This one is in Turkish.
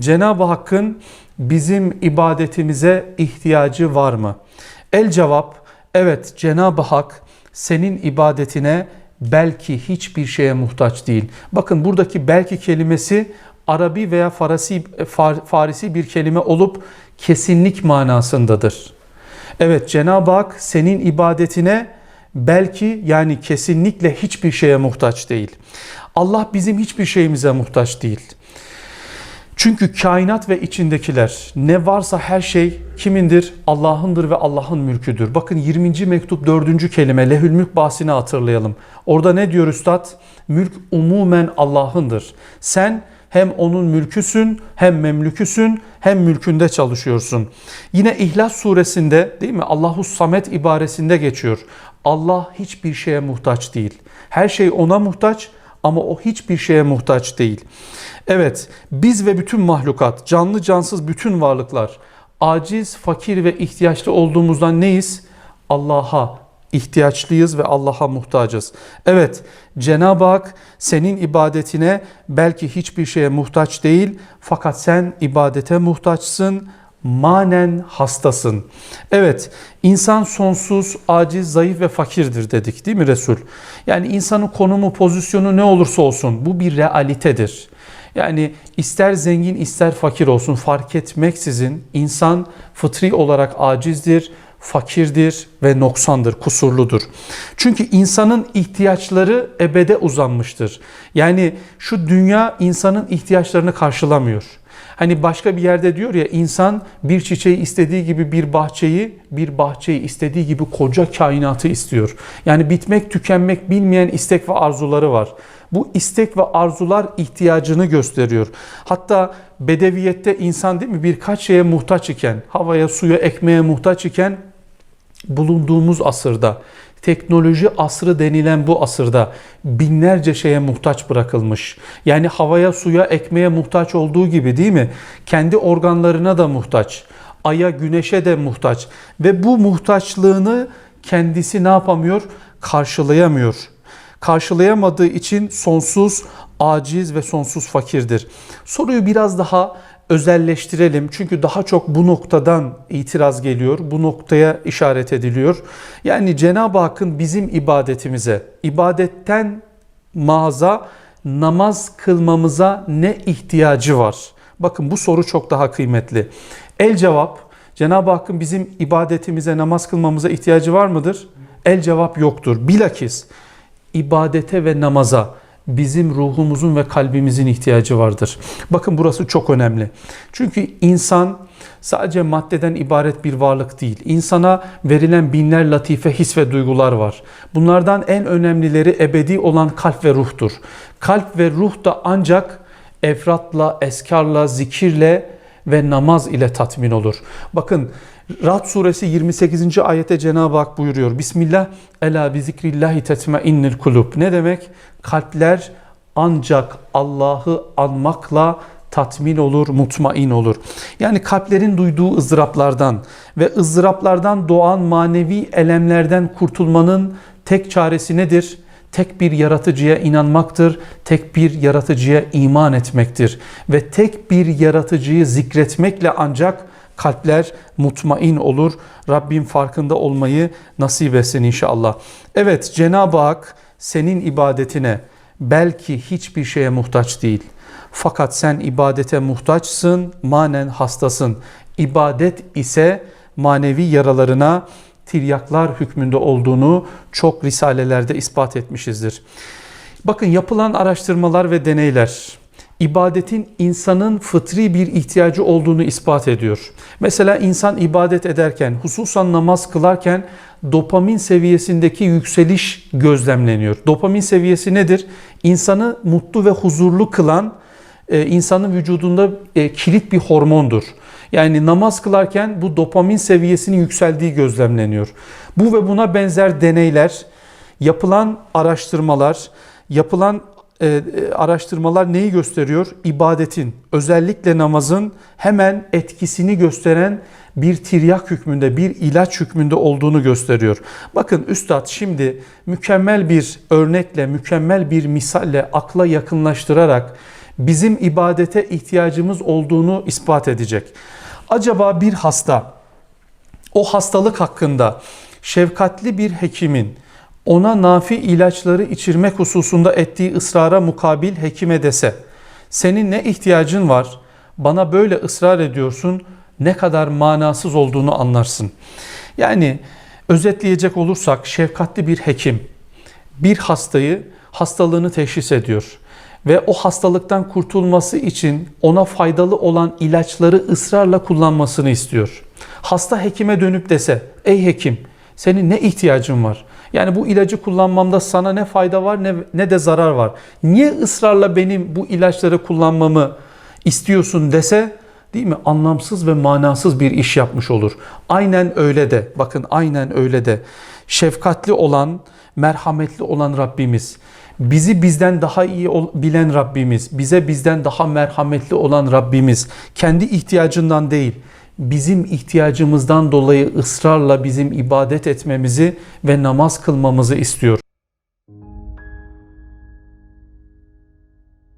Cenab-ı Hakk'ın bizim ibadetimize ihtiyacı var mı? El cevap evet Cenab-ı Hak senin ibadetine belki hiçbir şeye muhtaç değil. Bakın buradaki belki kelimesi Arabi veya Farisi, Far- Farisi bir kelime olup kesinlik manasındadır. Evet Cenab-ı Hak senin ibadetine belki yani kesinlikle hiçbir şeye muhtaç değil. Allah bizim hiçbir şeyimize muhtaç değil. Çünkü kainat ve içindekiler ne varsa her şey kimindir? Allah'ındır ve Allah'ın mülküdür. Bakın 20. mektup 4. kelime lehül mülk bahsini hatırlayalım. Orada ne diyor üstad? Mülk umumen Allah'ındır. Sen hem onun mülküsün hem memlüküsün hem mülkünde çalışıyorsun. Yine İhlas suresinde değil mi Allahu Samet ibaresinde geçiyor. Allah hiçbir şeye muhtaç değil. Her şey ona muhtaç ama o hiçbir şeye muhtaç değil. Evet, biz ve bütün mahlukat, canlı cansız bütün varlıklar aciz, fakir ve ihtiyaçlı olduğumuzdan neyiz? Allah'a ihtiyaçlıyız ve Allah'a muhtacız. Evet, Cenab-ı Hak senin ibadetine belki hiçbir şeye muhtaç değil fakat sen ibadete muhtaçsın manen hastasın. Evet, insan sonsuz, aciz, zayıf ve fakirdir dedik değil mi Resul? Yani insanın konumu, pozisyonu ne olursa olsun bu bir realitedir. Yani ister zengin ister fakir olsun fark etmeksizin insan fıtri olarak acizdir, fakirdir ve noksandır, kusurludur. Çünkü insanın ihtiyaçları ebede uzanmıştır. Yani şu dünya insanın ihtiyaçlarını karşılamıyor. Hani başka bir yerde diyor ya insan bir çiçeği istediği gibi bir bahçeyi, bir bahçeyi istediği gibi koca kainatı istiyor. Yani bitmek tükenmek bilmeyen istek ve arzuları var. Bu istek ve arzular ihtiyacını gösteriyor. Hatta bedeviyette insan değil mi birkaç şeye muhtaç iken, havaya, suya, ekmeğe muhtaç iken bulunduğumuz asırda teknoloji asrı denilen bu asırda binlerce şeye muhtaç bırakılmış. Yani havaya, suya, ekmeğe muhtaç olduğu gibi değil mi? Kendi organlarına da muhtaç. Aya, güneşe de muhtaç. Ve bu muhtaçlığını kendisi ne yapamıyor? Karşılayamıyor. Karşılayamadığı için sonsuz, aciz ve sonsuz fakirdir. Soruyu biraz daha özelleştirelim. Çünkü daha çok bu noktadan itiraz geliyor. Bu noktaya işaret ediliyor. Yani Cenab-ı Hakk'ın bizim ibadetimize, ibadetten mağaza namaz kılmamıza ne ihtiyacı var? Bakın bu soru çok daha kıymetli. El cevap Cenab-ı Hakk'ın bizim ibadetimize, namaz kılmamıza ihtiyacı var mıdır? El cevap yoktur. Bilakis ibadete ve namaza bizim ruhumuzun ve kalbimizin ihtiyacı vardır. Bakın burası çok önemli. Çünkü insan sadece maddeden ibaret bir varlık değil. İnsana verilen binler latife his ve duygular var. Bunlardan en önemlileri ebedi olan kalp ve ruhtur. Kalp ve ruh da ancak efratla, eskarla, zikirle ve namaz ile tatmin olur. Bakın Rad suresi 28. ayete Cenab-ı Hak buyuruyor. Bismillah ela bi zikrillahi tetmainnil kulub. Ne demek? Kalpler ancak Allah'ı anmakla tatmin olur, mutmain olur. Yani kalplerin duyduğu ızdıraplardan ve ızdıraplardan doğan manevi elemlerden kurtulmanın tek çaresi nedir? Tek bir yaratıcıya inanmaktır, tek bir yaratıcıya iman etmektir ve tek bir yaratıcıyı zikretmekle ancak kalpler mutmain olur. Rabbim farkında olmayı nasip etsin inşallah. Evet Cenab-ı Hak senin ibadetine belki hiçbir şeye muhtaç değil. Fakat sen ibadete muhtaçsın, manen hastasın. İbadet ise manevi yaralarına tiryaklar hükmünde olduğunu çok risalelerde ispat etmişizdir. Bakın yapılan araştırmalar ve deneyler ibadetin insanın fıtri bir ihtiyacı olduğunu ispat ediyor. Mesela insan ibadet ederken, hususan namaz kılarken dopamin seviyesindeki yükseliş gözlemleniyor. Dopamin seviyesi nedir? İnsanı mutlu ve huzurlu kılan, e, insanın vücudunda e, kilit bir hormondur. Yani namaz kılarken bu dopamin seviyesinin yükseldiği gözlemleniyor. Bu ve buna benzer deneyler, yapılan araştırmalar, yapılan e, araştırmalar neyi gösteriyor? İbadetin, özellikle namazın hemen etkisini gösteren bir tiryak hükmünde, bir ilaç hükmünde olduğunu gösteriyor. Bakın Üstad şimdi mükemmel bir örnekle, mükemmel bir misalle akla yakınlaştırarak bizim ibadete ihtiyacımız olduğunu ispat edecek. Acaba bir hasta o hastalık hakkında şefkatli bir hekimin ona nafi ilaçları içirmek hususunda ettiği ısrara mukabil hekime dese senin ne ihtiyacın var bana böyle ısrar ediyorsun ne kadar manasız olduğunu anlarsın. Yani özetleyecek olursak şefkatli bir hekim bir hastayı hastalığını teşhis ediyor ve o hastalıktan kurtulması için ona faydalı olan ilaçları ısrarla kullanmasını istiyor. Hasta hekime dönüp dese, ey hekim senin ne ihtiyacın var? Yani bu ilacı kullanmamda sana ne fayda var ne, ne de zarar var. Niye ısrarla benim bu ilaçları kullanmamı istiyorsun dese değil mi? Anlamsız ve manasız bir iş yapmış olur. Aynen öyle de bakın aynen öyle de şefkatli olan, merhametli olan Rabbimiz bizi bizden daha iyi bilen Rabbimiz, bize bizden daha merhametli olan Rabbimiz kendi ihtiyacından değil, bizim ihtiyacımızdan dolayı ısrarla bizim ibadet etmemizi ve namaz kılmamızı istiyor.